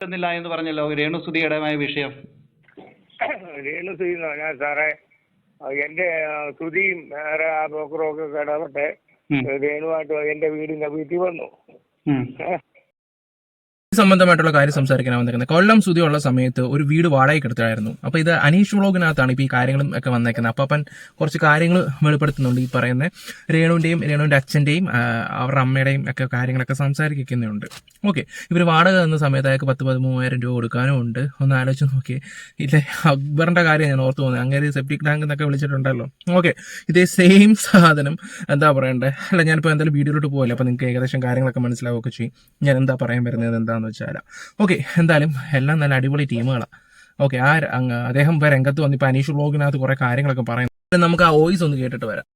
എന്നില്ല എന്ന് പറഞ്ഞല്ലോ രേണുസുതിയുടേതായ വിഷയം രേണുസുതി എന്ന് പറഞ്ഞാൽ സാറേ എന്റെ ആ, സുധിയും വേറെ ആ ബ്രോക്കറും ഒക്കെ ഇടപെട്ട് ഉം. രേണുവായിട്ട് എന്റെ വീടിന്റെ വീട്ടിൽ വന്നു. സംബന്ധമായിട്ടുള്ള കാര്യം സംസാരിക്കാൻ വന്നിരിക്കുന്നത് കൊല്ലം സ്തുതിയുള്ള സമയത്ത് ഒരു വീട് വാടകയ്ക്ക് എടുത്തായിരുന്നു അപ്പൊ ഇത് അനീഷ് വ്ളോഗിനകത്താണ് ഇപ്പൊ ഈ കാര്യങ്ങളും ഒക്കെ വന്നേക്കുന്നത്. അപ്പൻ കുറച്ച് കാര്യങ്ങൾ വെളിപ്പെടുത്തുന്നുണ്ട് ഈ പറയുന്ന രേണുവിന്റെയും രേണുവിന്റെ അച്ഛന്റെയും അവരുടെ അമ്മയുടെയും ഒക്കെ കാര്യങ്ങളൊക്കെ സംസാരിക്കുന്നുണ്ട്. ഓക്കെ. ഇവർ വാടക തന്ന സമയത്ത് അയാൾക്ക് പത്ത് പതിമൂവായിരം രൂപ കൊടുക്കാനും ഉണ്ട്. ഒന്ന് ആലോചിച്ച് നോക്കി ഇല്ലേ അക്ബറിന്റെ കാര്യം ഞാൻ ഓർത്തു പോകുന്നത്. അങ്ങനെ സെപ്റ്റിക് ടാങ്ക് എന്നൊക്കെ വിളിച്ചിട്ടുണ്ടല്ലോ. ഓക്കെ. ഇതേ സെയിം സാധനം എന്താ പറയണ്ടേ? അല്ല ഞാനിപ്പോൾ എന്തായാലും വീഡിയോയിലോട്ട് പോകല്ലേ അപ്പോൾ നിങ്ങൾക്ക് ഏകദേശം കാര്യങ്ങളൊക്കെ മനസ്സിലാവുകയൊക്കെ ചെയ്യും. ഞാൻ എന്താ പറയാൻ വരുന്നത്? എന്താണെന്ന് വെച്ചാൽ ഓക്കെ എന്തായാലും എല്ലാം നല്ല അടിപൊളി ടീമുകളാണ് ഓക്കെ ആ അങ്ങ് അദ്ദേഹം ഇപ്പോൾ രംഗത്ത് വന്ന് ഇപ്പോൾ അനീഷ് ബ്ലോഗിനകത്ത് കുറേ കാര്യങ്ങളൊക്കെ പറയുന്നു. നമുക്ക് ആ വോയിസ് ഒന്ന് കേട്ടിട്ട് വരാം.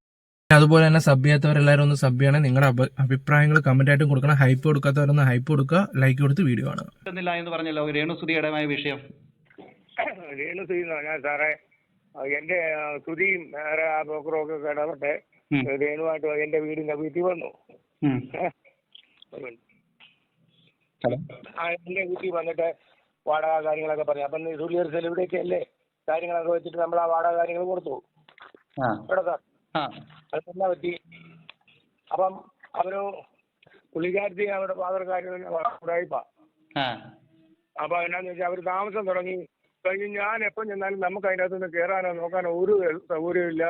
അതുപോലെ തന്നെ സബ് ചെയ്യാത്തവരെല്ലാവരും ഒന്ന് സബ് ചെയ്യണം. നിങ്ങളുടെ അഭിപ്രായങ്ങൾ കമന്റ് ആയിട്ട് കൊടുക്കണം. ഹൈപ്പ് കൊടുക്കാത്തവരൊന്ന് ഹൈപ്പ് കൊടുക്കുക. ലൈക്ക് കൊടുത്ത് വീഡിയോ കാണുക. എന്നില്ല എന്ന് പറഞ്ഞല്ലോ. വിഷയം. രേണു സുധി എന്ന് പറഞ്ഞാൽ സാറേ എന്റെ ആ, സുധിയും വേറെ ആ ബ്രോക്കറും ഒക്കെ. രേണുവായിട്ട് എന്റെ വീടിന്റെ വീട്ടിൽ വന്നു. എന്റെ വീട്ടിൽ വന്നിട്ട് വാടക കാര്യങ്ങളൊക്കെ പറഞ്ഞു. അപ്പൊ സുലിയർ സെലിബ്രിറ്റി അല്ലേ? കാര്യങ്ങളൊക്കെ വെച്ചിട്ട് നമ്മൾ ആ വാടക കാര്യങ്ങൾ കൊടുത്തു. കേട്ടോ അതെന്നാ പറ്റി? അപ്പം അവർ പുള്ളിക്കാരത്തി അവരുടെ ഫാദർ കാര്യം ഉടായിപ്പാ. അപ്പൊ എന്നാന്ന് വെച്ചാൽ അവർ താമസം തുടങ്ങി. കഴിഞ്ഞ് ഞാൻ എപ്പം ചെന്നാലും നമുക്ക് അതിനകത്ത് നിന്ന് കയറാനോ നോക്കാനോ ഒരു സൗകര്യമില്ല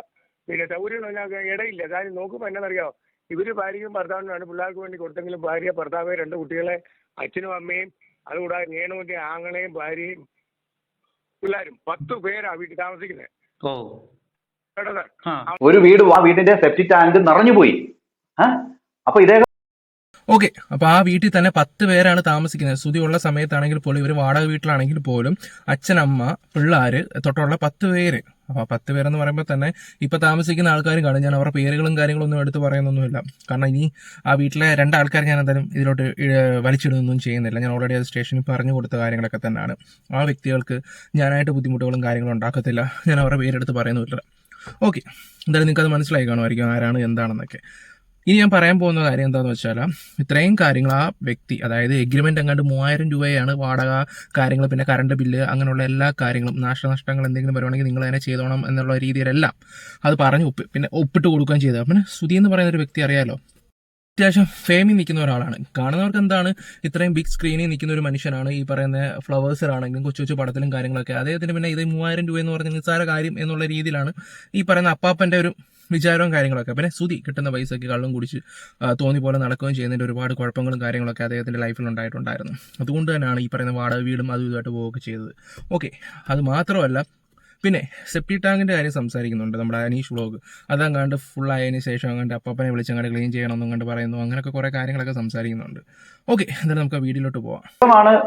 പിന്നെ സൗകര്യം എന്ന് പറഞ്ഞാൽ ഇടയില്ല. കാര്യം നോക്കുമ്പോൾ എന്നാണെന്നറിയാമോ ഇവർ ഭാര്യയും ഭർത്താവിനാണ് പിള്ളേർക്ക് വേണ്ടി കൊടുത്തെങ്കിലും ഭാര്യ ഭർത്താവ് രണ്ട് കുട്ടികളെ അച്ഛനും അമ്മയും അതുകൂടാതെ നേണുവിന്റെ ആങ്ങളെയും ഭാര്യയും പിള്ളേരും പത്ത് പേരാ വീട്ടിൽ താമസിക്കുന്നത് ഓ. ഒരു വീട് ആ വീടിന്റെ സെപ്റ്റിക് ടാങ്ക് നിറഞ്ഞുപോയി. പോയി അപ്പൊ ഇദ്ദേഹം ഓക്കെ അപ്പൊ ആ വീട്ടിൽ തന്നെ പത്ത് പേരാണ് താമസിക്കുന്നത്. സ്തുതി ഉള്ള സമയത്താണെങ്കിൽ പോലും ഇവർ വാടക വീട്ടിലാണെങ്കിൽ പോലും അച്ഛനമ്മ പിള്ളേര് തൊട്ടുള്ള പത്ത് പേര്. അപ്പൊ ആ പത്ത് പേരെന്ന് പറയുമ്പോൾ തന്നെ ഇപ്പൊ താമസിക്കുന്ന ആൾക്കാർ കാണും. ഞാൻ അവരുടെ പേരുകളും കാര്യങ്ങളും ഒന്നും എടുത്ത് പറയുന്നൊന്നുമില്ല. കാരണം ഇനി ആ വീട്ടിലെ രണ്ടാൾക്കാർ ഞാൻ എന്തായാലും ഇതിലോട്ട് വലിച്ചിടുന്നൊന്നും ചെയ്യുന്നില്ല. ഞാൻ ഓൾറെഡി അത് സ്റ്റേഷനിൽ പറഞ്ഞു കൊടുത്ത കാര്യങ്ങളൊക്കെ തന്നെയാണ്. ആ വ്യക്തികൾക്ക് ഞാനായിട്ട് ബുദ്ധിമുട്ടുകളും കാര്യങ്ങളും ഉണ്ടാക്കത്തില്ല. ഞാൻ അവരുടെ പേരെടുത്ത് പറയുന്നുമില്ല. ഓക്കെ എന്തായാലും നിങ്ങൾക്ക് അത് മനസ്സിലായി കാണുമായിരിക്കും ആരാണ് എന്താണെന്നൊക്കെ. ഇനി ഞാൻ പറയാൻ പോകുന്ന കാര്യം എന്താണെന്ന് വെച്ചാൽ ഇത്രയും കാര്യങ്ങൾ ആ വ്യക്തി അതായത് എഗ്രിമെന്റ് എങ്ങാണ്ട് മൂവായിരം രൂപയാണ് വാടക കാര്യങ്ങൾ പിന്നെ കറണ്ട് ബില്ല് അങ്ങനെയുള്ള എല്ലാ കാര്യങ്ങളും നാശനഷ്ടങ്ങൾ എന്തെങ്കിലും വരുവാണെങ്കിൽ നിങ്ങൾ തന്നെ ചെയ്തോണം എന്നുള്ള രീതിയിലെല്ലാം അത് പറഞ്ഞ് ഒപ്പ് പിന്നെ ഒപ്പിട്ട് കൊടുക്കുകയും ചെയ്തു. പിന്നെ സുധി എന്ന് പറയുന്ന ഒരു വ്യക്തി അറിയാലോ? അത്യാവശ്യം ഫേമി നിൽക്കുന്ന ഒരാളാണ്. കാണുന്നവർക്ക് എന്താണ് ഇത്രയും ബിഗ് സ്ക്രീനിൽ നിൽക്കുന്ന ഒരു മനുഷ്യനാണ് ഈ പറയുന്ന ഫ്ലവേഴ്സിലാണെങ്കിലും കൊച്ചു കൊച്ചു പടത്തിലും കാര്യങ്ങളൊക്കെ. അദ്ദേഹത്തിന് പിന്നെ ഇത് മൂവായിരം രൂപ എന്ന് പറഞ്ഞ നിസ്സാര കാര്യം എന്നുള്ള രീതിയിലാണ് ഈ പറയുന്ന അപ്പാപ്പന്റെ ഒരു വിചാരവും കാര്യങ്ങളൊക്കെ. പിന്നെ സുതി കിട്ടുന്ന പൈസയ്ക്ക് കള്ളും കുടിച്ച് തോന്നി പോലെ നടക്കുകയും ചെയ്യുന്നതിന്റെ ഒരുപാട് കുഴപ്പങ്ങളും കാര്യങ്ങളൊക്കെ അദ്ദേഹത്തിന്റെ ലൈഫിൽ ഉണ്ടായിട്ടുണ്ടായിരുന്നു. അതുകൊണ്ട് തന്നെയാണ് ഈ പറയുന്ന വാടക വീടും അതും ഇതുമായിട്ട് പോവുകയൊക്കെ ചെയ്തത്. ഓക്കെ അത് മാത്രമല്ല പിന്നെ സെപ്റ്റി ടാങ്കിന്റെ കാര്യം സംസാരിക്കുന്നുണ്ട് നമ്മുടെ അനീഷ് വ്ളോഗ് അതങ്ങാണ്ട് ഫുൾ ആയതിനു ശേഷം അങ്ങോട്ട് അപ്പനെ വിളിച്ച് അങ്ങോട്ട് ക്ലീൻ ചെയ്യണം കണ്ട് പറയുന്നു. അങ്ങനെയൊക്കെ കുറേ കാര്യങ്ങളൊക്കെ സംസാരിക്കുന്നുണ്ട്. ഓക്കെ എന്തായാലും നമുക്ക് വീഡിയോയിലോട്ട് പോവാം.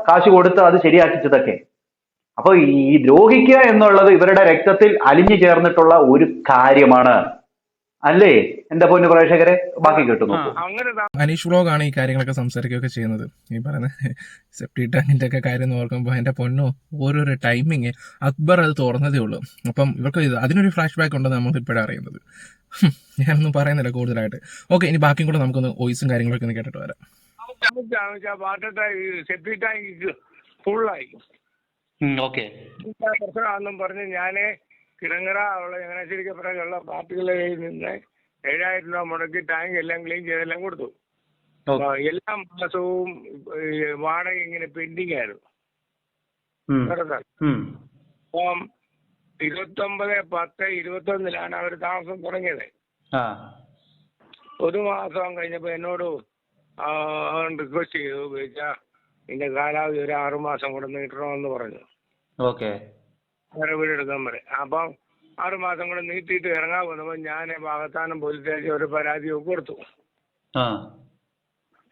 കാശ് കൊടുത്ത് അത് ശരിയാക്കിച്ചതൊക്കെ. അപ്പൊ ഈ ദ്രോഹിക്കുക എന്നുള്ളത് ഇവരുടെ രക്തത്തിൽ അലിഞ്ഞു ചേർന്നിട്ടുള്ള ഒരു കാര്യമാണ്. അല്ലേ? എന്റെ പൊന്നു പ്രേക്ഷകരെ? ബാക്കി കേട്ടു അനീഷ് വ്ളോഗ് ആണ് ഈ കാര്യങ്ങളൊക്കെ സംസാരിക്കുകയൊക്കെ ചെയ്യുന്നത്. ഈ പറയുന്ന സെപ്റ്റി ടാങ്കിന്റെ ഒക്കെ കാര്യം ഓർക്കുമ്പോൾ എന്റെ പൊന്നോ ഓരോരോ ടൈമിങ് അക്ബർ അത് തുറന്നതേ ഉള്ളൂ. അപ്പം ഇവർക്ക് അതിനൊരു ഫ്ലാഷ് ബാക്ക് ഉണ്ടെന്ന് നമ്മൾ ഇപ്പോഴാണ് അറിയുന്നത്. ഞാനൊന്നും പറയുന്നില്ല കൂടുതലായിട്ട്. ഓക്കെ ഇനി ബാക്കിയും കൂടെ നമുക്കൊന്ന് വോയിസും കാര്യങ്ങളൊക്കെ ഒന്ന് കേട്ടിട്ട് വരാം. വാട്ടർ ടാങ്ക് സെപ്റ്റി ടാങ്ക് ഫുള്ളായി ഓക്കെ. പ്രശ്നമാണെന്നും പറഞ്ഞ് ഞാൻ കിടങ്ങറ ഉള്ള ചങ്ങനാശ്ശേരിക്കപ്പുറമുള്ള പാർട്ടികളിൽ നിന്ന് ഏഴായിരം രൂപ മുടക്കി ടാങ്ക് എല്ലാം ക്ലീൻ ചെയ്തെല്ലാം കൊടുത്തു. എല്ലാ മാസവും വാടക ഇങ്ങനെ പെൻഡിങ് ആയിരുന്നു. അപ്പം ഇരുപത്തി ഒമ്പത് പത്ത് അപ്പം ഇരുപത്തൊമ്പത് പത്ത് ഇരുപത്തൊന്നിലാണ് അവർ താമസം തുടങ്ങിയത്. ഒരു മാസം കഴിഞ്ഞപ്പോൾ എന്നോട് റിക്വസ്റ്റ് ചെയ്തു ചോദിച്ചാൽ ഇതിന്റെ കാലാവധി ഒരു ആറുമാസം കൂടെ നീട്ടണമെന്ന് പറഞ്ഞു. ഓക്കെ. വീടെടുക്കാൻ വീട് എടുക്കാൻ പറയും അപ്പം ആറു മാസം കൂടെ നീട്ടിയിട്ട് ഇറങ്ങാൻ വന്നപ്പോൾ ഞാൻ ഭാഗത്താനം പോലീസ് സ്റ്റേഷൻ ഒരു പരാതി കൊടുത്തു.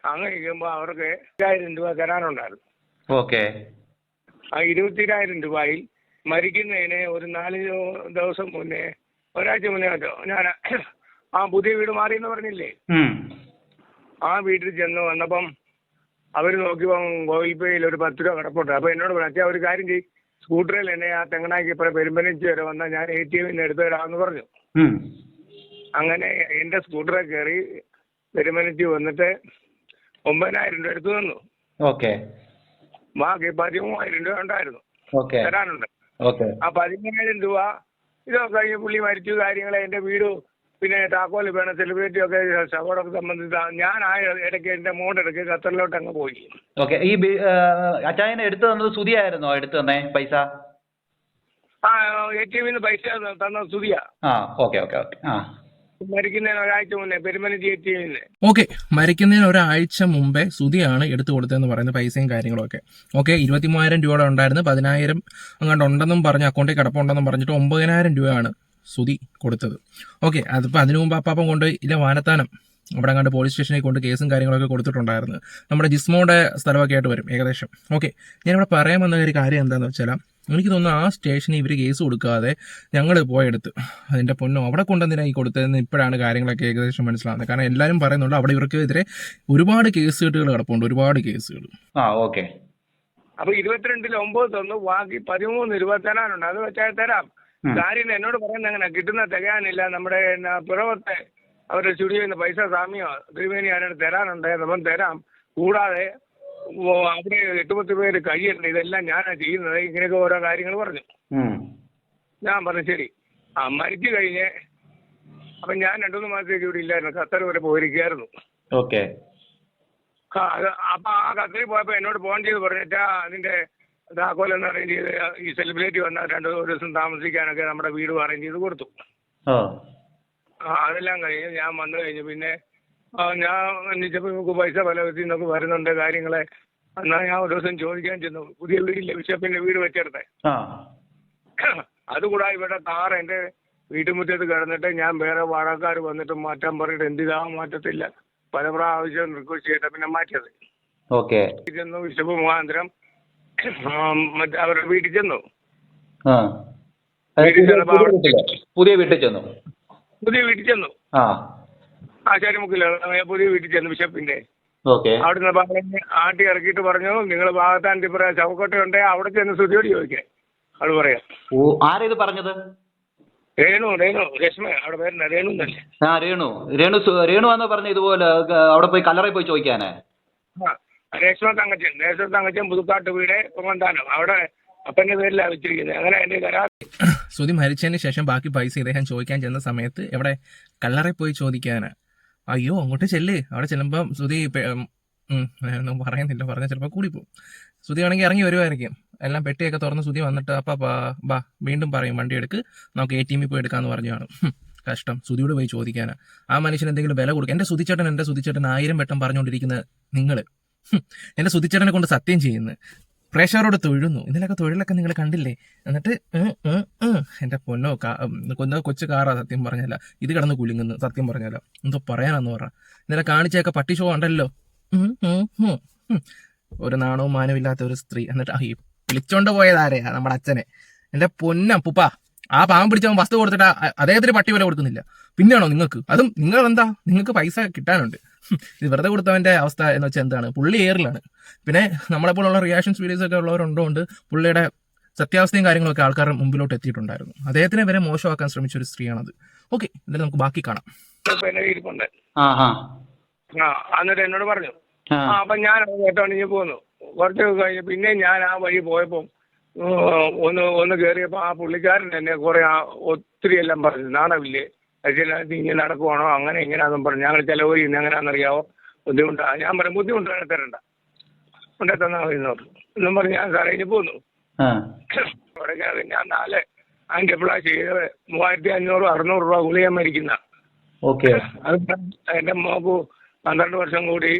അങ്ങനെ ഇരിക്കുമ്പോൾ അവർക്ക് ഇരുപതിനായിരം രൂപ തരാനുണ്ടായിരുന്നു. ഓക്കെ. ആ ഇരുപത്തിരായിരം രൂപയിൽ മരിക്കുന്നതിന് ഒരു നാല് ദിവസം മുന്നേ ഒരാഴ്ച മുന്നേ കേട്ടോ ഞാൻ ആ പുതിയ വീട് മാറി എന്ന് പറഞ്ഞില്ലേ. ആ വീട്ടിൽ ചെന്ന് വന്നപ്പം അവർ നോക്കിയപ്പം ഗൂഗിൾ പേയിൽ ഒരു പത്ത് രൂപ കിടപ്പുണ്ട്. അപ്പൊ എന്നോട് പറഞ്ഞു ഒരു കാര്യം ചെയ്യും. സ്കൂട്ടറിൽ എന്നെ ആ തെങ്ങനാക്കി ഇപ്പോൾ പെരുമ്പനിച്ച് വരെ വന്നാൽ ഞാൻ എ ടി എമ്മിന് എടുത്തു തരാമെന്ന് പറഞ്ഞു. അങ്ങനെ എന്റെ സ്കൂട്ടറിൽ കയറി പെരുമ്പനിച്ച് വന്നിട്ട് ഒമ്പതിനായിരം രൂപ എടുത്തു തന്നു. ഓക്കെ. ബാക്കി പതിമൂവായിരം രൂപ ഉണ്ടായിരുന്നു. തരാനുണ്ട്. ആ പതിമൂവായിരം രൂപ ഇതൊക്കെ കഴിഞ്ഞ് പുള്ളി മരിച്ചു കാര്യങ്ങൾ എന്റെ വീട് പിന്നെ താക്കോൽ വേണം സെലിബ്രിറ്റി ഒക്കെ ശവടൊക്കെ സംബന്ധിച്ച് ഞാൻ ആ ഇടയ്ക്ക് എന്റെ മോണ്ട് ഇടയ്ക്ക് ഖത്തറിലോട്ട് അങ്ങ് പോയി. ഓക്കെ. ഈ അച്ചായനെ എടുത്തു തന്നത് സുതിയായിരുന്നോ എടുത്തു തന്നെ പൈസ? ആ എ ടി എമ്മിൽ നിന്ന് പൈസ തന്ന സുതിയ ആ ഓക്കെ ഓക്കെ ഓക്കെ. ആ. മരിക്കുന്നതിന് ഒരാഴ്ച മുന്നേ പെരുമനജി എ ടി എമ്മിൽ ഓക്കെ. മരിക്കുന്നതിന് ഒരാഴ്ച മുമ്പേ സുതിയാണ് എടുത്തു കൊടുത്തതെന്ന് പറയുന്ന പൈസയും കാര്യങ്ങളൊക്കെ. ഓക്കെ ഇരുപത്തി മൂവായിരം രൂപയുടെ ഉണ്ടായിരുന്നു. പതിനായിരം അങ്ങോട്ട് ഉണ്ടെന്നും പറഞ്ഞ് അക്കൗണ്ടിൽ കിടപ്പുണ്ടെന്നും പറഞ്ഞിട്ട് ഒമ്പതിനായിരം രൂപയാണ് സുതി കൊടുത്തത്. ഓക്കെ അതിപ്പോൾ അതിനു മുമ്പ് അപ്പാപ്പം കൊണ്ടുപോയി ഇല്ല വാനത്താനം. അവിടെ കണ്ട് പോലീസ് സ്റ്റേഷനിൽ കൊണ്ട് കേസും കാര്യങ്ങളൊക്കെ കൊടുത്തിട്ടുണ്ടായിരുന്നു. നമ്മുടെ ജിസ്മോയുടെ സ്ഥലമൊക്കെ ആയിട്ട് വരും ഏകദേശം. ഓക്കെ ഞാനിവിടെ പറയാൻ വന്ന ഒരു കാര്യം എന്താണെന്ന് വെച്ചാൽ എനിക്ക് തോന്നുന്നു ആ സ്റ്റേഷനിൽ ഇവർ കേസ് കൊടുക്കാതെ ഞങ്ങൾ പോയെടുത്ത്. അതിന്റെ പൊന്നോ അവിടെ കൊണ്ടുവന്നിനായി കൊടുത്തതെന്ന് ഇപ്പോഴാണ് കാര്യങ്ങളൊക്കെ ഏകദേശം മനസ്സിലാവുന്നത് കാരണം എല്ലാവരും പറയുന്നുണ്ട് അവിടെ ഇവർക്ക് ഇവർക്കെതിരെ ഒരുപാട് കേസ് കെട്ടുകൾ കിടപ്പുണ്ട് ഒരുപാട് കേസുകൾ ആ ഓക്കെ അപ്പൊ ഇരുപത്തിരണ്ടിൽ ഒമ്പത് തന്നു ബാക്കി പതിമൂന്ന് ഇരുപത്തി അത് വെച്ചാൽ തരാം. കാര്യം എന്നോട് പറയുന്നത് അങ്ങനെ കിട്ടുന്ന തികയാനില്ല. നമ്മുടെ പിറവത്തെ അവരുടെ സ്റ്റുഡിയോയിൽ നിന്ന് പൈസ സാമ്യോ ത്രിവേണി ആരോട് തരാനുണ്ട് അപ്പം തരാം. കൂടാതെ അവിടെ എട്ടുപത്തി പേര് കഴിയുന്നുണ്ട് ഇതെല്ലാം ഞാനാ ചെയ്യുന്നത്. ഇങ്ങനെയൊക്കെ ഓരോ കാര്യങ്ങൾ പറഞ്ഞു. ഞാൻ പറഞ്ഞു ശരി. ആ മരിച്ചു കഴിഞ്ഞ് അപ്പൊ ഞാൻ രണ്ടു മൂന്ന് മാസത്തേക്ക് ഇവിടെ ഇല്ലായിരുന്നു. ഖത്തർ വരെ പോയിരിക്കുകയായിരുന്നു. ഓക്കെ. അപ്പൊ ആ ഖത്തറിൽ പോയപ്പോ എന്നോട് ഫോൺ ചെയ്ത് പറഞ്ഞിട്ടാ അതിന്റെ താക്കോലെന്ന് അറേഞ്ച് ചെയ്ത് ഈ സെലിബ്രിറ്റി വന്ന രണ്ട് ഒരു ദിവസം താമസിക്കാനൊക്കെ നമ്മുടെ വീട് അറേഞ്ച് ചെയ്ത് കൊടുത്തു. ആ. അതെല്ലാം കഴിഞ്ഞ് ഞാൻ വന്നു കഴിഞ്ഞു പിന്നെ ആ, ഞാൻ അന്വേഷിച്ചപ്പോൾ നമുക്ക് പൈസ പല വിധത്തിൽ നിന്നൊക്കെ വരുന്നുണ്ട് കാര്യങ്ങളെ. എന്നാൽ ഞാൻ ഒരു ദിവസം ചോദിക്കാൻ ചെന്നു പുതിയ വീടില്ല ബിഷപ്പിന്റെ വീട് വെച്ചെടുത്തെ. ആ. അതുകൂടാതെ ഇവിടെ കാർ എന്റെ വീട്ടുമുറ്റത്ത് കിടന്നിട്ട് ഞാൻ വേറെ വാടകക്കാർ വന്നിട്ട് മാറ്റാൻ പറഞ്ഞിട്ട് എന്തിനാ മാറ്റത്തില്ല. പല പ്രാവശ്യം റിക്വസ്റ്റ് ചെയ്തിട്ട് പിന്നെ മാറ്റിയത്. ഓക്കെ. ചെന്നു ബിഷപ്പ് മുഖാന്തരം മറ്റേ അവരുടെ വീട്ടിൽ ചെന്നു. ആ. വീട്ടിൽ അവിടെ- പുതിയ വീട്ടിൽ ചെന്നു. പുതിയ വീട്ടിൽ ചെന്നു. ആ. ആശാരിമുക്കില്ല പുതിയ വീട്ടിൽ ചെന്നു ബിഷപ്പിന്റെ. ഓക്കെ. അവിടുന്ന് പറഞ്ഞ് ആട്ടി ഇറക്കിയിട്ട് പറഞ്ഞു നിങ്ങൾ ഭാഗത്താൻ പറയാ ചവക്കോട്ടയുണ്ട് അവിടെ ചെന്ന് സ്തുതിയോട് ചോദിക്കേ. അവൾ പറയാം. ഓ ആരാ ഇത് പറഞ്ഞത്? രേണു രേണു രശ്മ അവിടെ പേരുന്ന രേണു എന്നല്ലേ? ആ രേണു. രേണു സു- രേണു എന്ന് പറഞ്ഞ ഇതുപോലെ അവിടെ പോയി കല്ലറയിൽ പോയി ചോദിക്കാനേ? ആ. രേഷ്മ തങ്കച്ചൻ രേഷ്മ തങ്കച്ചൻ പുതുക്കാട്ട് വീട് പൊങ്ങന്താനം അവിടെ അപ്പന്റെ പേരിലാണ് വെച്ചിരിക്കുന്നത് അങ്ങനെ എന്റെ കരാർ ശ്രുതി മരിച്ചതിന് ശേഷം ബാക്കി പൈസ ഇദ്ദേഹം ചോദിക്കാൻ ചെന്ന സമയത്ത് എവിടെ കള്ളറെ പോയി ചോദിക്കാനാ. അയ്യോ അങ്ങോട്ട് ചെല്ലേ. അവിടെ ചെല്ലുമ്പം ശ്രുതി ഒന്നും പറയുന്നില്ല. പറഞ്ഞാൽ ചിലപ്പോൾ കൂടിപ്പോവും. സുതി ആണെങ്കിൽ ഇറങ്ങി വരുമായിരിക്കും എല്ലാം പെട്ടിയൊക്കെ തുറന്ന് സുതി വന്നിട്ട് അപ്പാ ബാ വീണ്ടും പറയും വണ്ടി എടുക്ക്. നമുക്ക് എ ടി എമ്മിൽ പോയി എടുക്കാന്ന് പറഞ്ഞു കാണും കഷ്ടം. സുതിയോട് പോയി ചോദിക്കാനാ. ആ മനുഷ്യന് എന്തെങ്കിലും വില കൊടുക്കും. എന്റെ സുതിച്ചേട്ടൻ എന്റെ സുതിച്ചേട്ടൻ ആയിരം വട്ടം പറഞ്ഞുകൊണ്ടിരിക്കുന്ന നിങ്ങൾ എന്റെ സുതിച്ചേട്ടനെ കൊണ്ട് സത്യം ചെയ്യുന്നു. പ്രേക്ഷകരോട് തൊഴുന്നു. ഇതിലൊക്കെ തൊഴിലൊക്കെ നിങ്ങൾ കണ്ടില്ലേ? എന്നിട്ട്. എന്റെ പൊന്നോ കൊന്ന കൊച്ചു കാറാ സത്യം പറഞ്ഞല്ല. ഇത് കിടന്ന് കുലുങ്ങുന്നു സത്യം പറഞ്ഞല്ലോ. എന്തോ പറയാനാന്ന് പറ. ഇന്നലെ കാണിച്ചൊക്കെ പട്ടി ഷോ ഉണ്ടല്ലോ. ഒരു നാണവും മാനവും ഇല്ലാത്ത ഒരു സ്ത്രീ. എന്നിട്ട് വിളിച്ചോണ്ട് പോയതാരെയാ? നമ്മുടെ അച്ഛനെ. എന്റെ പൊന്ന പുപ്പ ആ പാവം പിടിച്ചവൻ വസ്തു കൊടുത്തിട്ട് അദ്ദേഹത്തിന് പട്ടി വില കൊടുക്കുന്നില്ല. പിന്നെയാണോ നിങ്ങൾക്ക്? അതും നിങ്ങൾ എന്താ നിങ്ങൾക്ക് പൈസ കിട്ടാനുണ്ട്. ഇത് വെറുതെ കൊടുത്തവന്റെ അവസ്ഥ എന്ന് വെച്ചാൽ എന്താണ്? പുള്ളി എയറിലാണ് പിന്നെ നമ്മളെപ്പോലുള്ള റിയാക്ഷൻസ് വീഡിയോസ് ഒക്കെ ഉള്ളവരുണ്ടോണ്ട് പുള്ളിയുടെ സത്യാവസ്ഥയും കാര്യങ്ങളൊക്കെ ആൾക്കാരുടെ മുമ്പിലോട്ട് എത്തിയിട്ടുണ്ടായിരുന്നു. അദ്ദേഹത്തിനെ വരെ മോശമാക്കാൻ ശ്രമിച്ച ഒരു സ്ത്രീയാണത്. ഓക്കെ എന്നിട്ട് നമുക്ക് ബാക്കി കാണാം. എന്നിട്ട് എന്നോട് പറഞ്ഞു അപ്പൊ ഞാൻ അത് കേട്ടോണ്ട് ഇനി പോന്നു. കുറച്ച് കഴിഞ്ഞ് പിന്നെ ഞാൻ ആ വഴി പോയപ്പം ഒന്ന് ഒന്ന് കയറിയപ്പോൾ ആ പുള്ളിക്കാരൻ എന്നെ കുറെ ആ ഒത്തിരി എല്ലാം പറഞ്ഞു നാണമില്ലേ? ചില ഇങ്ങനെ നടക്കുവാണോ അങ്ങനെ ഇങ്ങനെയാണെന്നും പറഞ്ഞു. ഞങ്ങൾ ചിലവ് ചെയ്യുന്നത് എങ്ങനെയാണെന്നറിയാവോ ബുദ്ധിമുട്ടാ. ഞാൻ പറഞ്ഞു ബുദ്ധിമുട്ടാണ് തരണ്ട. കൊണ്ടേ തന്നാൽ മതി എന്ന് പറഞ്ഞു. എന്നും പറഞ്ഞ് ഞാൻ സാറേ ഇനി പോന്നു. അവിടെ ഞാൻ നാല് അതിന്റെ ഫ്ലാഷ് ചെയ്തത്? മൂവായിരത്തി അഞ്ഞൂറ് അറുന്നൂറ് രൂപ ഗുളിക മരിക്കുന്ന ഓക്കെ. അത് എന്റെ മോക്ക് പന്ത്രണ്ട് വർഷം കൂടി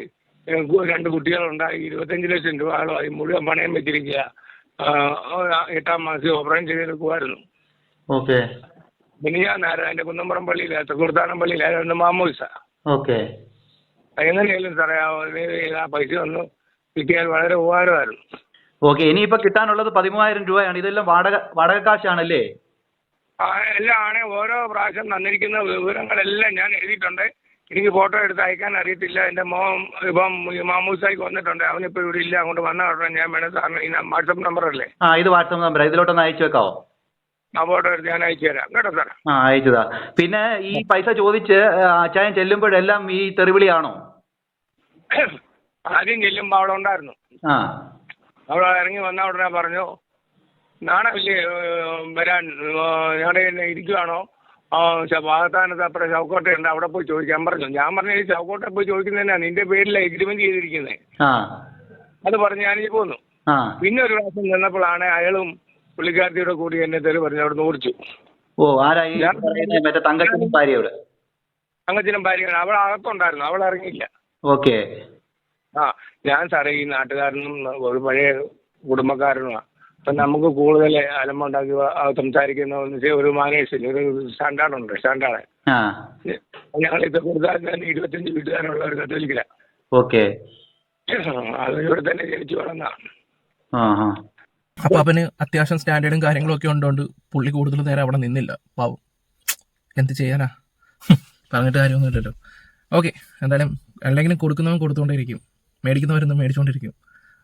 രണ്ട് കുട്ടികളുണ്ടായി. ഇരുപത്തഞ്ച് ലക്ഷം രൂപ ആളുമായി മുഴുവൻ പണയം വെച്ചിരിക്കുക എട്ടാം മാസി ഓപ്പറേഷൻ ചെയ്തെടുക്കുമായിരുന്നു ഓക്കെ. പിന്നെ ഞാൻ നേരം എന്റെ കുന്നമ്പുറം പള്ളിയിലെ തൃക്കുർത്താനം പള്ളിയിലായിരുന്നു മാമോയിസ. ഓക്കെ. എങ്ങനെയായാലും സാറേ ആ പൈസ ഒന്ന് കിട്ടിയാൽ വളരെ ഉപകാരമായിരുന്നു. ഓക്കെ ഇനിയിപ്പോ കിട്ടാനുള്ളത് പതിമൂവായിരം രൂപയാണ്. ഇതെല്ലാം വാടക വാടക കാശാണല്ലേ എല്ലാം ആണ്. ഓരോ പ്രാവശ്യം തന്നിരിക്കുന്ന വിവരങ്ങളെല്ലാം ഞാൻ എഴുതിയിട്ടുണ്ട്. എനിക്ക് ഫോട്ടോ എടുത്ത് അയക്കാൻ അറിയത്തില്ല. എന്റെ മോൻ ഇപ്പം മാമൂസായി മാമൂസായിക്ക് വന്നിട്ടുണ്ട്. അവനിപ്പോൾ ഇവിടെ ഇല്ല. അങ്ങോട്ട് വന്ന ഉടനെ ഞാൻ വേണേൽ സാറിന് ഈ വാട്സപ്പ് നമ്പറല്ലേ ആ ഇത് വാട്സപ്പ് നമ്പർ ഇതിലോട്ടൊന്ന് അയച്ചു വെക്കാവോ? ആ ഫോട്ടോ എടുത്ത് ഞാൻ അയച്ചു തരാം. കേട്ടോ സാർ ആ അയച്ചതാ പിന്നെ ഈ പൈസ ചോദിച്ച് അച്ചായൻ ചെല്ലുമ്പോഴെല്ലാം ഈ തെറിവിളിയാണോ? ആദ്യം ചെല്ലുമ്പോൾ അവിടെ ഉണ്ടായിരുന്നു. ആ. അവിടെ ഇറങ്ങി വന്ന ഉടനെ പറഞ്ഞു നാണമില്ലേ വരാൻ? ഞങ്ങളുടെ ഇരിക്കുവാണോ? ആ വാഗത്താനത്ത് അപ്പുറം ചൗക്കോട്ടയുണ്ട് അവിടെ പോയി ചോദിക്കാൻ പറഞ്ഞു. ഞാൻ പറഞ്ഞു ഈ ചൗക്കോട്ടെ പോയി ചോദിക്കുന്നതന്നെ നിന്റെ പേരിൽ എഗ്രിമെന്റ് ചെയ്തിരിക്കുന്നത് അത് പറഞ്ഞ് ഞാനിത് പോന്നു. പിന്നെ ഒരു പ്രാവശ്യം ചെന്നപ്പോഴാണ് അയാളും പുള്ളിക്കാരത്തിയുടെ കൂടി എന്നെ തെറി പറഞ്ഞു അവിടെ ഓടിച്ചു. ഓ ആരാ തങ്കച്ചനും ഭാര്യയോട് അങ്ങച്ചിനും ഭാര്യ അവൾ അകത്തുണ്ടായിരുന്നു. അവൾ ഇറങ്ങിയില്ല. ഓക്കെ. ആ ഞാൻ സാറേ ഈ നാട്ടുകാരനും ഒരു പഴയ കുടുംബക്കാരനുമാണ് അപ്പം നമുക്ക് കൂടുതൽ അലമ്പുണ്ടാക്കി ഉണ്ടാക്കി സംസാരിക്കുന്ന ഒരു മാനേഴ്സില്ല ഒരു സ്റ്റാൻഡേർഡുണ്ട് സ്റ്റാൻഡേർഡ് ആ. ഞങ്ങൾ ഇത് കൊടുത്താൽ തന്നെ ഇരുപത്തഞ്ച് വീട്ടുകാരുള്ള ഒരു കത്തോലിക്കല ഓക്കെ. അത് ഇവിടെ തന്നെ ജനിച്ചു വളർന്നതാണ് ആ ആ. അപ്പൊ അവന് അത്യാവശ്യം സ്റ്റാൻഡേർഡും കാര്യങ്ങളും ഒക്കെ ഉണ്ടോണ്ട് പുള്ളി കൂടുതൽ നേരം അവിടെ നിന്നില്ല. പാവം. എന്ത് ചെയ്യാനാ? പറഞ്ഞിട്ട് കാര്യമൊന്നുമില്ലല്ലോ. ഓക്കെ എന്തായാലും അല്ലെങ്കിലും കൊടുക്കുന്നവൻ കൊടുത്തുകൊണ്ടേയിരിക്കും മേടിക്കുന്നവരൊന്നും മേടിച്ചുകൊണ്ടിരിക്കും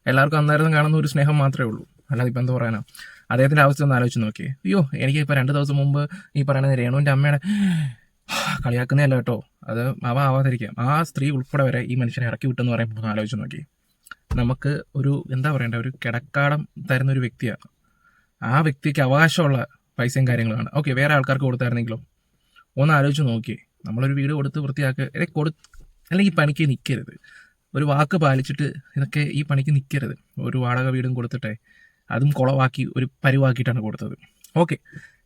എല്ലാവർക്കും അന്നേരം കാണുന്ന ഒരു സ്നേഹം മാത്രമേ ഉള്ളൂ. അല്ലാതെ ഇപ്പം എന്താ പറയാനാ? അദ്ദേഹത്തിന്റെ അവസ്ഥ ഒന്ന് ആലോചിച്ച് നോക്കി. അയ്യോ എനിക്ക് ഇപ്പം രണ്ട് ദിവസം മുമ്പ് ഈ പറയുന്ന രേണുവിന്റെ അമ്മയുടെ കളിയാക്കുന്നതല്ല കേട്ടോ. അത് അവ ആവാതിരിക്കാം. ആ സ്ത്രീ ഉൾപ്പെടെ വരെ ഈ മനുഷ്യനെ ഇറക്കി വിട്ടെന്ന് പറയുമ്പോൾ ഒന്ന് ആലോചിച്ച് നോക്കി. നമുക്ക് ഒരു എന്താ പറയണ്ട ഒരു കിടക്കാടം തരുന്ന ഒരു വ്യക്തിയാണ് ആ വ്യക്തിക്ക് അവകാശമുള്ള പൈസയും കാര്യങ്ങളാണ് ഓക്കെ വേറെ ആൾക്കാർക്ക് കൊടുത്തായിരുന്നെങ്കിലും? ഒന്ന് ആലോചിച്ച് നോക്കി. നമ്മളൊരു വീട് കൊടുത്ത് വൃത്തിയാക്കുക അല്ലെങ്കിൽ കൊടു അല്ലെങ്കിൽ പണിക്ക് നിൽക്കരുത് ഒരു വാക്ക് പാലിച്ചിട്ട് ഇതൊക്കെ ഈ പണിക്ക് നിൽക്കരുത് ഒരു വാടക വീടും കൊടുത്തിട്ടെ. അതും കുളവാക്കി ഒരു പരിവാക്കിയിട്ടാണ് കൊടുത്തത്. ഓക്കെ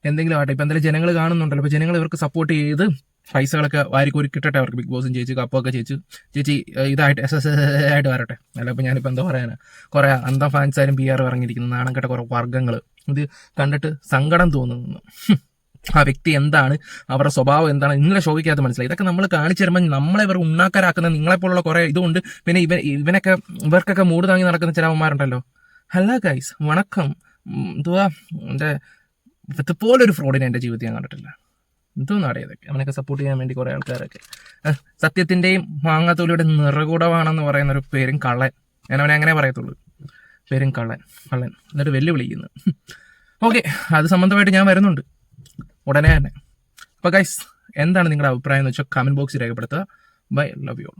എന്തെങ്കിലും ആട്ടെ ഇപ്പം എന്തായാലും ജനങ്ങൾ കാണുന്നുണ്ടല്ലോ. അപ്പോൾ ജനങ്ങൾ ഇവർക്ക് സപ്പോർട്ട് ചെയ്ത് പൈസകളൊക്കെ വാരിക്കോരി കിട്ടട്ടെ അവർക്ക് ബിഗ് ബോസും ചേച്ചി കപ്പൊക്കെ ചേച്ചി. ചേച്ചി ഇതായിട്ട് എസ് എസ് ആയിട്ട് വരട്ടെ. അല്ല അപ്പോൾ ഞാനിപ്പോൾ എന്താ പറയാനാ? കുറേ അന്ത ഫാൻസാരും പി ആർ ഇറങ്ങിയിരിക്കുന്നു നാണം കേട്ട കുറേ വർഗങ്ങൾ ഇത് കണ്ടിട്ട് സങ്കടം തോന്നുന്നു. ആ വ്യക്തി എന്താണ്? അവരുടെ സ്വഭാവം എന്താണ്? നിങ്ങളെ ശോഭിക്കാത്ത മനസ്സിലായി. ഇതൊക്കെ നമ്മൾ കാണിച്ചു തരുമ്പോൾ നമ്മളെ ഇവർ ഉണ്ണാക്കാരാക്കുന്ന നിങ്ങളെപ്പോലുള്ള കുറേ ഇതുകൊണ്ട് പിന്നെ ഇവ ഇവനൊക്കെ ഇവർക്കൊക്കെ മൂട് താങ്ങി നടക്കുന്ന ചിലവന്മാരുണ്ടല്ലോ. ഹലോ ഗൈസ് വണക്കം. എന്തുവാ? എന്റെ ഇതുപോലൊരു ഫ്രോഡിനെ എന്റെ ജീവിതത്തിൽ ഞാൻ കണ്ടിട്ടില്ല. എന്തോ ഇതൊക്കെ? അവനൊക്കെ സപ്പോർട്ട് ചെയ്യാൻ വേണ്ടി കുറേ ആൾക്കാരൊക്കെ. സത്യത്തിന്റെയും മാങ്ങാത്തോലിയുടെ നിറകൂടമാണെന്ന് പറയുന്ന ഒരു പേരും കള്ളൻ. ഞാൻ അവനെ അങ്ങനെ പറയത്തുള്ളൂ. പേരും കള്ളൻ കള്ളൻ. എന്നിട്ട് വെല്ലുവിളിക്കുന്നു. ഓക്കെ അത് സംബന്ധമായിട്ട് ഞാൻ വരുന്നുണ്ട്. ഉടനെ തന്നെ. അപ്പോൾ ഗൈസ് എന്താണ് നിങ്ങളുടെ അഭിപ്രായം എന്ന് വെച്ചാൽ കമന്റ് ബോക്സിൽ രേഖപ്പെടുത്തുക. Bye love you